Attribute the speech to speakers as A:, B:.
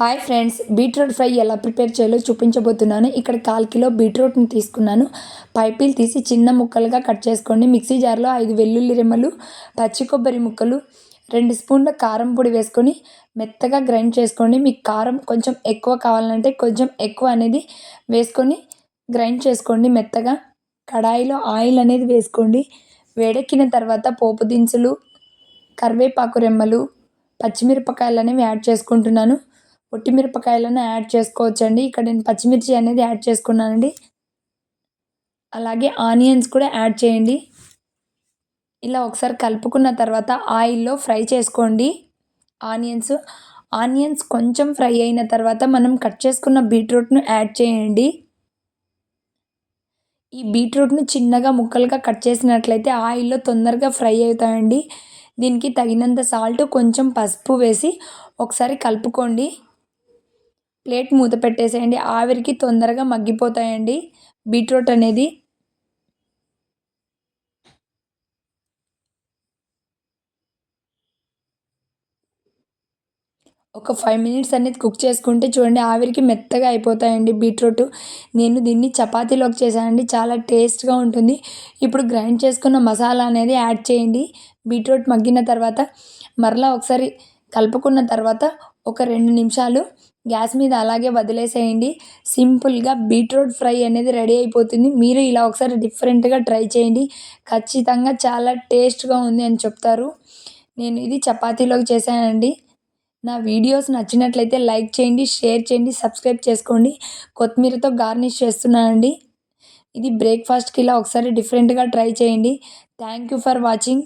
A: Hi friends beetroot fry ఎలా prepare చేయాలో చూపించబోతున్నాను. ఇక్కడ కాల్ కిలో బీట్రూట్ని తీసుకున్నాను. పైపీలు తీసి చిన్న ముక్కలుగా కట్ చేసుకోండి. మిక్సీ జార్లో ఐదు వెల్లుల్లి రెమ్మలు పచ్చి కొబ్బరి ముక్కలు రెండు స్పూన్ల కారం పొడి వేసుకొని మెత్తగా గ్రైండ్ చేసుకోండి. మీకు కారం కొంచెం ఎక్కువ కావాలంటే కొంచెం ఎక్కువ అనేది వేసుకొని గ్రైండ్ చేసుకోండి మెత్తగా. కడాయిలో ఆయిల్ అనేది వేసుకోండి. వేడెక్కిన తర్వాత పోపు దినుసులు కరివేపాకు రెమ్మలు పచ్చిమిరపకాయలు అనేవి యాడ్ చేసుకుంటున్నాను. పొట్టి మిరపకాయలను యాడ్ చేసుకోవచ్చండి. ఇక్కడ నేను పచ్చిమిర్చి అనేది యాడ్ చేసుకున్నానండి. అలాగే ఆనియన్స్ కూడా యాడ్ చేయండి. ఇలా ఒకసారి కలుపుకున్న తర్వాత ఆయిల్లో ఫ్రై చేసుకోండి. ఆనియన్స్ ఆనియన్స్ కొంచెం ఫ్రై అయిన తర్వాత మనం కట్ చేసుకున్న బీట్రూట్ను యాడ్ చేయండి. ఈ బీట్రూట్ని చిన్నగా ముక్కలుగా కట్ చేసినట్లయితే ఆయిల్లో తొందరగా ఫ్రై అవుతాయండి. దీనికి తగినంత సాల్ట్ కొంచెం పసుపు వేసి ఒకసారి కలుపుకోండి. ప్లేట్ మూత పెట్టేసేయండి. ఆవిరికి తొందరగా మగ్గిపోతాయండి. బీట్రూట్ అనేది ఒక ఫైవ్ మినిట్స్ అనేది కుక్ చేసుకుంటే చూడండి ఆవిరికి మెత్తగా అయిపోతాయండి బీట్రూట్. నేను దీన్ని చపాతీలోకి చేశానండి. చాలా టేస్ట్గా ఉంటుంది. ఇప్పుడు గ్రైండ్ చేసుకున్న మసాలా అనేది యాడ్ చేయండి. బీట్రూట్ మగ్గిన తర్వాత మరలా ఒకసారి కలుపుకున్న తర్వాత ఒక రెండు నిమిషాలు గ్యాస్ మీద అలాగే వదిలేసేయండి. సింపుల్గా బీట్రూట్ ఫ్రై అనేది రెడీ అయిపోతుంది. మీరు ఇలా ఒకసారి డిఫరెంట్గా ట్రై చేయండి. ఖచ్చితంగా చాలా టేస్ట్గా ఉంది అని చెప్తారు. నేను ఇది చపాతీలోకి చేశానండి. నా వీడియోస్ నచ్చినట్లయితే లైక్ చేయండి షేర్ చేయండి సబ్స్క్రైబ్ చేసుకోండి. కొత్తిమీరతో గార్నిష్ చేస్తున్నానండి. ఇది బ్రేక్ఫాస్ట్కి ఇలా ఒకసారి డిఫరెంట్గా ట్రై చేయండి. Thank you for watching.